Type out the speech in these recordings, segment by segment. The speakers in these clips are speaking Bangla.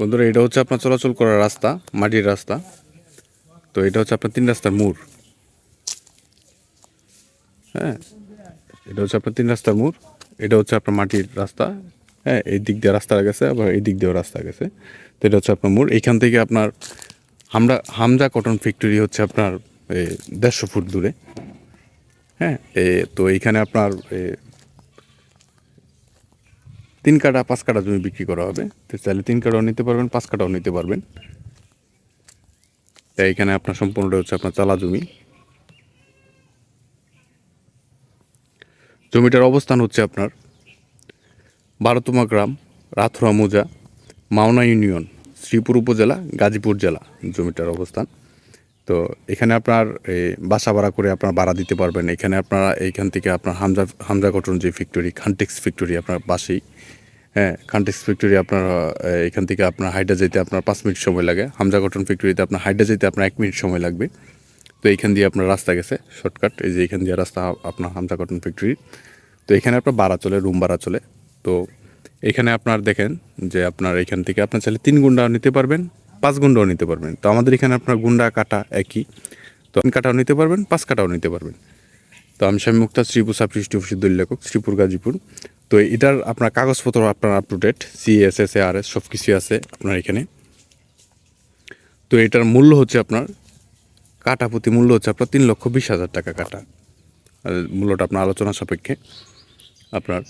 বন্ধুরা, এটা হচ্ছে আপনার চলাচল করার রাস্তা, মাটির রাস্তা। তো এটা হচ্ছে আপনার তিন রাস্তার মোড়। হ্যাঁ এটা হচ্ছে আপনার তিন রাস্তার মোড়। এটা হচ্ছে আপনার মাটির রাস্তা। হ্যাঁ এই দিক দিয়ে রাস্তা গেছে, আবার এই দিক দিয়েও রাস্তা গেছে। তো এটা হচ্ছে আপনার মোড়। এইখান থেকে আপনার হামরা হামজা কটন ফ্যাক্টরি হচ্ছে আপনার দেড়শো ফুট দূরে। হ্যাঁ তো এইখানে আপনার তিন কাটা পাঁচ কাটা জমি বিক্রি করা হবে। তো চাইলে তিন কাটাও নিতে পারবেন, পাঁচ কাটাও নিতে পারবেন। তাই এখানে আপনার সম্পূর্ণটা হচ্ছে আপনার চালা জমি। জমিটার অবস্থান হচ্ছে আপনার বারোতমা গ্রাম, রাথুরা মোজা, মাওনা ইউনিয়ন, শ্রীপুর উপজেলা, গাজীপুর জেলা জমিটার অবস্থান। তো এখানে আপনার বাসা ভাড়া করে আপনার ভাড়া দিতে পারবেন। এখানে আপনারা এইখান থেকে আপনার হামজা হামজা কটন যে ফ্যাক্টরি খানটেক্স ফ্যাক্টরি আপনার পাশেই হ্যাঁ খানটেক্স ফ্যাক্টরি আপনার এখান থেকে আপনার হাইডা যেতে আপনার পাঁচ মিনিট সময় লাগে। হামজা কটন ফ্যাক্টরিতে আপনার হাইডা যেতে আপনার এক মিনিট সময় লাগবে। তো এইখান দিয়ে আপনার রাস্তা গেছে শর্টকাট এই যে এখান দিয়ে রাস্তা আপনার হামজা কটন ফ্যাক্টরি তো এখানে আপনার ভাড়া চলে রুম ভাড়া চলে। তো এখানে আপনার দেখেন যে আপনার এখান থেকে আপনার চাইলে তিন গুন্ডাও নিতে পারবেন। পাঁচ গুন্ডাও নিতে পারবেন। তো আমাদের এখানে আপনার গুন্ডা কাটা একই। তো কাটাও নিতে পারবেন, পাঁচ কাটাও নিতে পারবেন। তো আমি স্বামী মুক্তা, শ্রীপুর অফিসের দলীয় লেখক শ্রীপুর, গাজীপুর। তো এটার আপনার কাগজপত্র আপনার আপ টু ডেট সিএসএস আর এস সব কিছুই আছে আপনার এখানে। তো এটার মূল্য হচ্ছে আপনার, কাটা প্রতি মূল্য হচ্ছে আপনার তিন লক্ষ বিশ হাজার টাকা কাটা। মূল্যটা আপনার আলোচনা সাপেক্ষে আপনার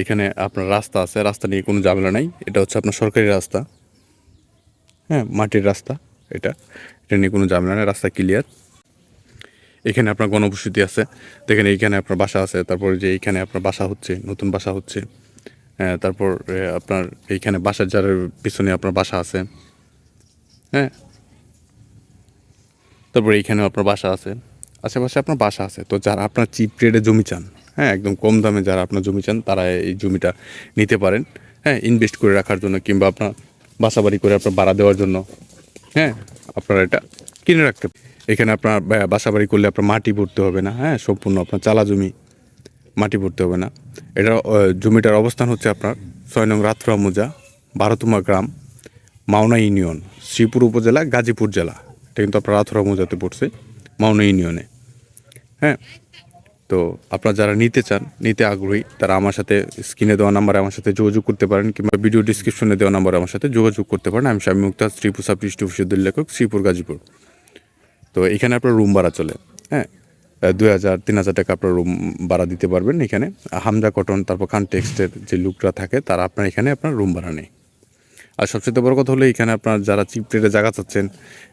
এখানে আপনার রাস্তা আছে, রাস্তা নিয়ে কোনো ঝামেলা নাই। এটা হচ্ছে আপনার সরকারি রাস্তা। হ্যাঁ মাটির রাস্তা এটা। এটা নিয়ে কোনো ঝামেলা নেই, রাস্তা ক্লিয়ার এখানে আপনার গণবসতি আছে, দেখেন এইখানে আপনার বাসা আছে, তারপর যে এইখানে আপনার বাসা হচ্ছে, নতুন বাসা হচ্ছে হ্যাঁ তারপর আপনার এইখানে বাসার যার পিছনে আপনার বাসা আছে হ্যাঁ। তারপর এইখানে আপনার বাসা আছে, আশেপাশে আপনার বাসা আছে। তো যারা আপনার চিপ রেটে জমি চান হ্যাঁ একদম কম দামে যারা আপনার জমি চান, তারা এই জমিটা নিতে পারেন হ্যাঁ ইনভেস্ট করে রাখার জন্য, কিংবা আপনার বাসা বাড়ি করে আপনার ভাড়া দেওয়ার জন্য। হ্যাঁ আপনারা এটা কিনে রাখতে। এখানে আপনার বা- বাসা বাড়ি করলে আপনার মাটি ভরতে হবে না হ্যাঁ সম্পূর্ণ আপনার চালা জমি, মাটি ভরতে হবে না। এটা জমিটার অবস্থান হচ্ছে আপনার ছয় নং রাতরা মোজা বারোতুমা গ্রাম, মাওনা ইউনিয়ন, শ্রীপুর উপজেলা, গাজীপুর জেলা। এটা কিন্তু আপনার রাথুরা মোজাতে পড়ছে, মাওনা ইউনিয়নে। হ্যাঁ তো আপনারা যারা নিতে চান, নিতে আগ্রহী, তারা আমার সাথে স্ক্রিনে দেওয়া নাম্বারে আমার সাথে যোগাযোগ করতে পারেন কিংবা ভিডিও ডিসক্রিপশনে দেওয়া নাম্বারে আমার সাথে যোগাযোগ করতে পারেন। আমি স্বামী মুক্তা, শ্রীপুর সাবৃষ্টি অফিসের লেখক, শ্রীপুর, গাজীপুর। তো এখানে আপনার রুম ভাড়া চলে হ্যাঁ? দুই হাজার, তিন হাজার টাকা আপনার রুম ভাড়া দিতে পারবেন এখানে। হামজা কটন তারপর খান টেক্সটের যে লুকরা থাকে, তারা আপনার এখানে আপনার রুম ভাড়া নেই আর সবচেয়ে বড় কথা হলো এখানে আপনার যারা চিপ রেটে জায়গা চাচ্ছেন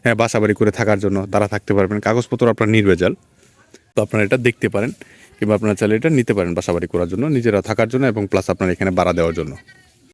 হ্যাঁ বাসা বাড়ি করে থাকার জন্য তারা থাকতে পারবেন। কাগজপত্র আপনার নির্ভেজাল। তো আপনারা এটা দেখতে পারেন কিংবা আপনারা চাইলে এটা নিতে পারেন বাসাবাড়ি করার জন্য, নিজেরা থাকার জন্য এবং প্লাস আপনার এখানে বাড়া দেওয়ার জন্য।